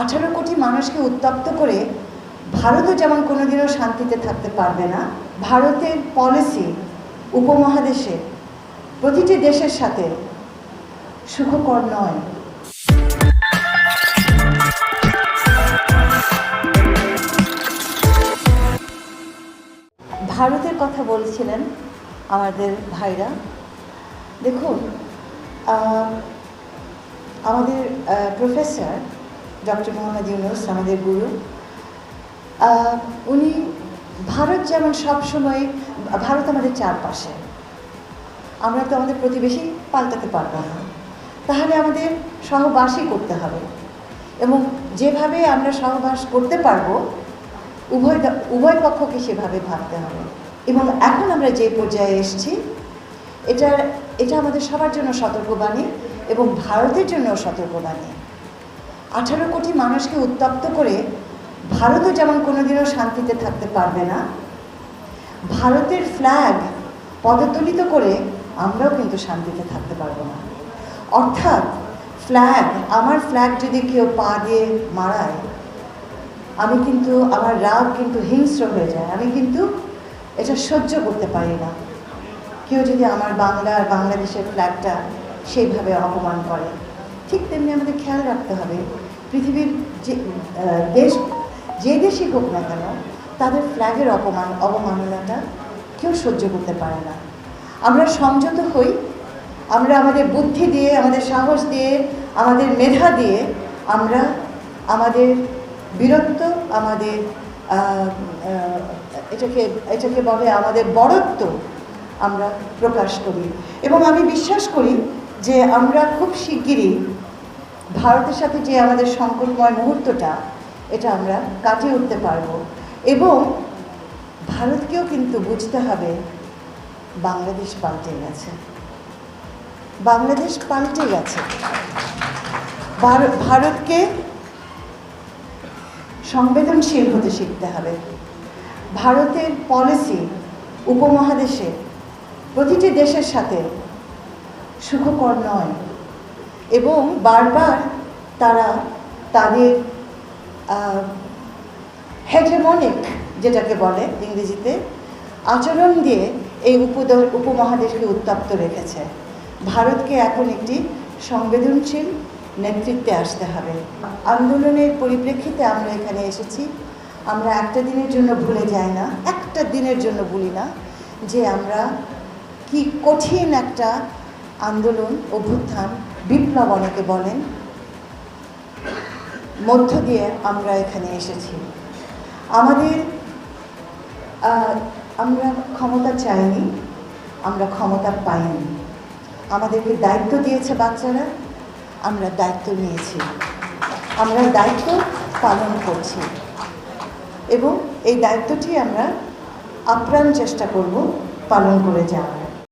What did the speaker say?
আঠারো কোটি মানুষকে উত্তপ্ত করে ভারতও যেমন কোনোদিনও শান্তিতে থাকতে পারবে না, ভারতের পলিসি উপমহাদেশে প্রতিটি দেশের সাথে সুখকর নয়। ভারতের কথা বলছিলেন আমাদের ভাইরা। দেখুন আমাদের প্রফেসর ডক্টর মোহাম্মদ ইউনুস আমাদের গুরু উনি ভারত যেমন সবসময়, ভারত আমাদের চারপাশে। আমরা তো আমাদের প্রতিবেশী পাল্টাতে পারব না। তাহলে আমাদের সহবাসই করতে হবে। এবং যেভাবে আমরা সহবাস করতে পারব, উভয় উভয় পক্ষকে সেভাবে ভাবতে হবে। এবং এখন আমরা যে পর্যায়ে এসেছি এটা এটা আমাদের সবার জন্য সতর্কবাণী এবং ভারতের জন্য সতর্কবাণী। আঠারো কোটি মানুষকে উত্তপ্ত করে ভারতও যেমন কোনোদিনও শান্তিতে থাকতে পারবে না, ভারতের ফ্ল্যাগ পদতলিত করে আমরাও কিন্তু শান্তিতে থাকতে পারব না। অর্থাৎ ফ্ল্যাগ আমার ফ্ল্যাগ যদি কেউ পা দিয়ে মারায়, আমি কিন্তু, আমার রাগ কিন্তু হিংস্র হয়ে যায়। আমি কিন্তু এটা সহ্য করতে পারি না। কেউ যদি আমার বাংলা আর বাংলাদেশের ফ্ল্যাগটা সেইভাবে অপমান করে, ঠিক তেমনি আমাদের খেয়াল রাখতে হবে। পৃথিবীর যে দেশ, যে দেশই হোক না কেন, তাদের ফ্ল্যাগের অপমান, অবমাননাটা কেউ সহ্য করতে পারে না। আমরা সংযত হই, আমরা আমাদের বুদ্ধি দিয়ে, আমাদের সাহস দিয়ে, আমাদের মেধা দিয়ে আমরা আমাদের বীরত্ব, আমাদের এটাকে এটাকে বলে আমাদের বড়ত্ব আমরা প্রকাশ করি। এবং আমি বিশ্বাস করি যে আমরা খুব শিগগিরই ভারতের সাথে যে আমাদের সংকটময় মুহূর্তটা, এটা আমরা কাটিয়ে উঠতে পারব। এবং ভারতকেও কিন্তু বুঝতে হবে বাংলাদেশ পাল্টে গেছে। বাংলাদেশ পাল্টে গেছে। ভারত ভারতকে সংবেদনশীল হতে শিখতে হবে। ভারতের পলিসি উপমহাদেশে প্রতিটি দেশের সাথে সুখকর নয়। এবং বারবার তারা তাদের হেজেমনিক যেটাকে বলে ইংরেজিতে, আচরণ দিয়ে এই উপদ, উপমহাদেশকে উত্তপ্ত রেখেছে। ভারতকে এখন একটি সংবেদনশীল নেতৃত্বে আসতে হবে। আন্দোলনের পরিপ্রেক্ষিতে আমরা এখানে এসেছি। আমরা একটা দিনের জন্য ভুলে যাই না, একটা দিনের জন্য ভুলি না যে আমরা কি কঠিন একটা আন্দোলন, অভ্যুত্থান বিপ্লব অনেকে বলেন, মধ্য দিয়ে আমরা এখানে এসেছি। আমাদের আমরা ক্ষমতা চাইনি, আমরা ক্ষমতা পাইনি। আমাদেরকে দায়িত্ব দিয়েছে বাচ্চারা, আমরা দায়িত্ব নিয়েছি। আমরা দায়িত্ব পালন করছি। এবং এই দায়িত্বটি আমরা আপ্রাণ চেষ্টা করব পালন করে যাওয়ার।